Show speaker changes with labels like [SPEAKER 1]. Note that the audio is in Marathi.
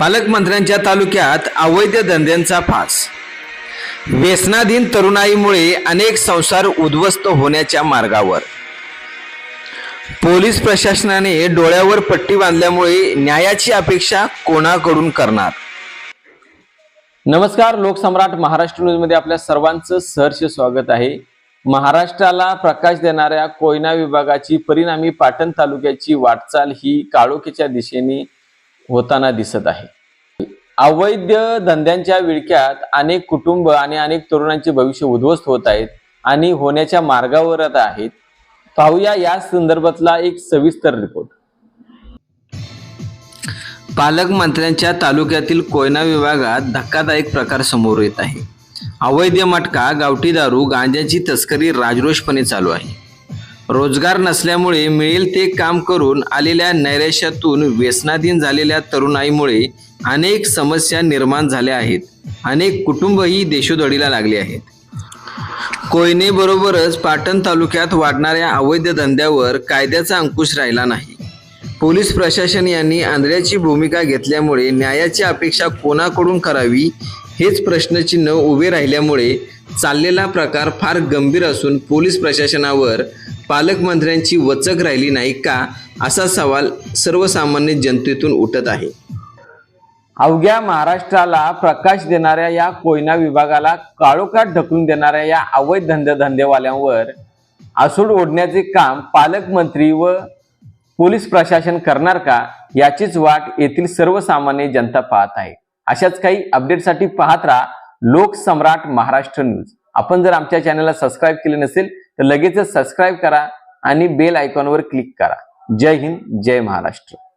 [SPEAKER 1] पालकमंत्र्यांच्या तालुक्यात अवैध धंद्यांचा फास. व्यसनाधीन तरुणाईमुळे अनेक संसार उद्ध्वस्त होण्याच्या मार्गावर. पोलीस प्रशासनाने डोळ्यावर पट्टी बांधल्यामुळे न्यायाची अपेक्षा कोणाकडून करणार? नमस्कार लोकसम्राट महाराष्ट्र न्यूजमध्ये आपल्या सर्वांचं सहर्ष स्वागत आहे. महाराष्ट्राला प्रकाश देणाऱ्या कोयना विभागाची परिणामी पाटण तालुक्याची वाटचाल ही काळोखीच्या दिशेने होताना दिसत आहे. अवैध धंद्यांच्या विळक्यात अनेक कुटुंब आणि अनेक तरुणांचे भविष्य उद्ध्वस्त होत आहेत आणि होण्याच्या मार्गावर आहेत. पाहूया या संदर्भातला एक सविस्तर रिपोर्ट. पालकमंत्र्यांच्या तालुक्यातील कोयना विभागात धक्कादायक प्रकार समोर येत आहे. अवैध मटका गावठी दारू गांजाची तस्करी राजरोषपणे चालू आहे. रोजगार नसल्यामुळे मिळेल ते काम करून आलेल्या नैराश्यातून व्यसनाधीन झालेल्या तरुणाईमुळे अनेक समस्या निर्माण झाल्या आहेत. अनेक कुटुंबही देशोधडीला लागले आहेत. कोयनेबरोबरच पाटण तालुक्यात वाढणाऱ्या अवैध धंद्यावर कायद्याचा अंकुश राहिला नाही. पोलीस प्रशासन यांनी आंधळ्याची भूमिका घेतल्यामुळे न्यायाची अपेक्षा कोणाकडून करावी हेच प्रश्नचिन्ह उभे राहिल्यामुळे चाललेला प्रकार फार गंभीर असून पोलीस प्रशासनावर पालकमंत्र्यांची वचक राहिली नाही का असा सवाल सर्वसामान्य जनतेतून उठत आहे. अवघ्या महाराष्ट्राला प्रकाश देणाऱ्या या कोयना विभागाला काळोखात ढकलून देणाऱ्या या अवैध धंदे धंदेवाल्यांवर आसूड ओढण्याचे काम पालकमंत्री व पोलीस प्रशासन करणार का याचीच वाट येथील सर्वसामान्य जनता पाहत आहे. अशाच काही अपडेटसाठी पाहत राहा लोकसम्राट महाराष्ट्र न्यूज. आपण जर आमच्या चॅनलला सबस्क्राईब केले नसेल तर लगेचच सबस्क्राईब करा आणि बेल आयकॉनवर क्लिक करा. जय हिंद जय महाराष्ट्र.